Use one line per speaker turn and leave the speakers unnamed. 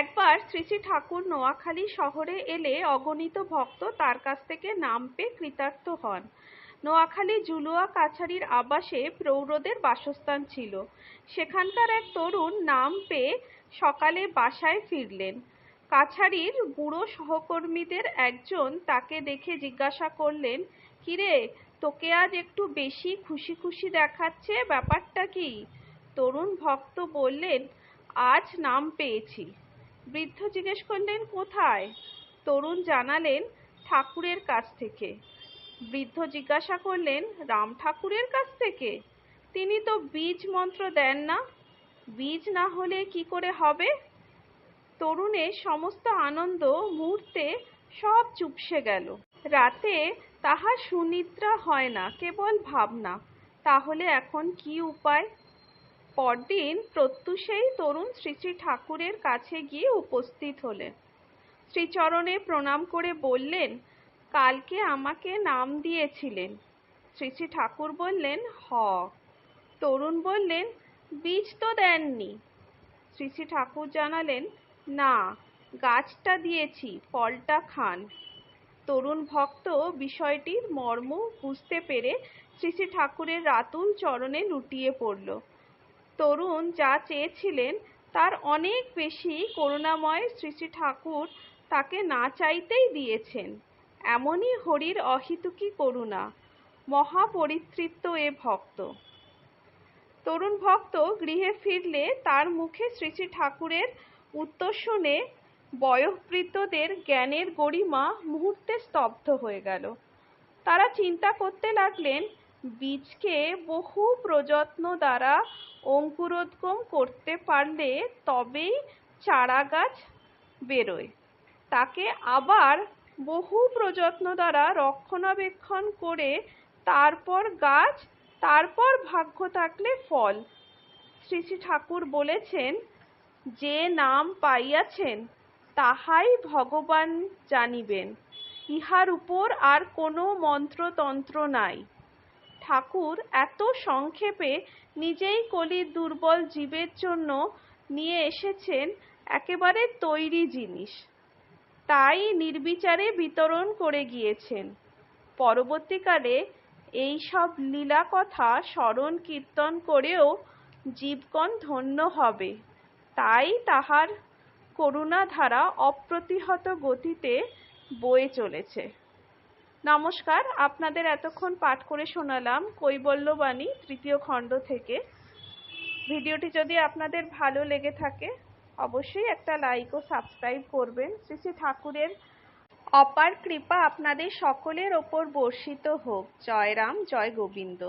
একবার শ্রী শ্রী ঠাকুর নোয়াখালী শহরে এলে অগণিত ভক্ত তার কাছ থেকে নাম পেয়ে কৃতার্থ হন। নোয়াখালী জুলুয়া কাছারির আবাসে প্রৌঢ়দের বাসস্থান ছিল। সেখানকার এক তরুণ নাম পেয়ে সকালে বাসায় ফিরলেন। কাছারির বুড়ো সহকর্মীদের একজন তাকে দেখে জিজ্ঞাসা করলেন, কিরে, তোকে আজ একটু বেশি খুশি খুশি দেখাচ্ছে ব্যাপারটা কি? তরুণ ভক্ত বললেন, আজ নাম পেয়েছি। বৃদ্ধ জিজ্ঞেস করলেন, কোথায়? তরুণ জানালেন, ঠাকুরের কাছ থেকে। বৃদ্ধ জিজ্ঞাসা করলেন, রাম ঠাকুরের কাছ থেকে? তিনি তো বীজ মন্ত্র দেন না। বীজ না হলে কি করে হবে? তরুণের সমস্ত আনন্দ মুহূর্তে সব চুপসে গেল। রাতে তাহার সুনিদ্রা হয় না, কেবল ভাবনা। তাহলে এখন কি উপায়? পরদিন প্রত্যুষেই তরুণ শ্রী শ্রী ঠাকুরের কাছে গিয়ে উপস্থিত হলেন। শ্রীচরণে প্রণাম করে বললেন, কালকে আমাকে নাম দিয়েছিলেন। শ্রী শ্রী ঠাকুর বললেন, হ। তরুণ বললেন, বীজ তো দেননি। শ্রী শ্রী ঠাকুর জানালেন, না, গাছটা দিয়েছি, ফলটা খান। তরুণ ভক্ত বিষয়টির মর্ম বুঝতে পেরে শ্রী শ্রী ঠাকুরের রাতুল চরণে লুটিয়ে পড়ল। তরুণ যা চেয়েছিলেন তার অনেক বেশি করুণাময় শ্রী শ্রী ঠাকুর তাকে না চাইতেই দিয়েছেন। এমনই হরির অহিতুকী করুণা, মহাপরিতৃপ্ত এ ভক্ত। তরুণ ভক্ত গৃহে ফিরলে তার মুখে শ্রী শ্রী ঠাকুরের উত্তর শুনে বয়োবৃদ্ধদের জ্ঞানের গরিমা মুহূর্তে স্তব্ধ হয়ে গেল। তারা চিন্তা করতে লাগলেন বীজকে বহু প্রযত্ন দ্বারা অঙ্কুরোদ্গম করতে পারলে তবেই চারা গাছ বেরোয়। তাকে আবার বহু প্রযত্ন দ্বারা রক্ষণাবেক্ষণ করে তারপর গাছ, তারপর ভাগ্য থাকলে ফল। শ্রী শ্রী ঠাকুর বলেছেন, যে নাম পাইয়াছেন, তাহাই ভগবান জানিবেন। ইহার উপর আর কোনো মন্ত্রতন্ত্র নাই। ঠাকুর এত সংক্ষেপে নিজেই কলির দুর্বল জীবের জন্য নিয়ে এসেছেন একেবারে তৈরি জিনিস। তাই নির্বিচারে বিতরণ করে গিয়েছেন। পরবর্তীকালে এই সব লীলা কথা স্মরণ কীর্তন করেও জীবগণ ধন্য হবে। তাই তাহার করুণাধারা অপ্রতিহত গতিতে বয়ে চলেছে। নমস্কার, আপনাদের এতক্ষণ পাঠ করে শোনালাম কৈবল্যবাণী তৃতীয় খণ্ড থেকে। ভিডিওটি যদি আপনাদের ভালো লেগে থাকে, অবশ্যই একটা লাইক ও সাবস্ক্রাইব করবেন। শ্রী শ্রী ঠাকুরের অপার কৃপা আপনাদের সকলের ওপর বর্ষিত হোক। জয় রাম, জয় গোবিন্দ।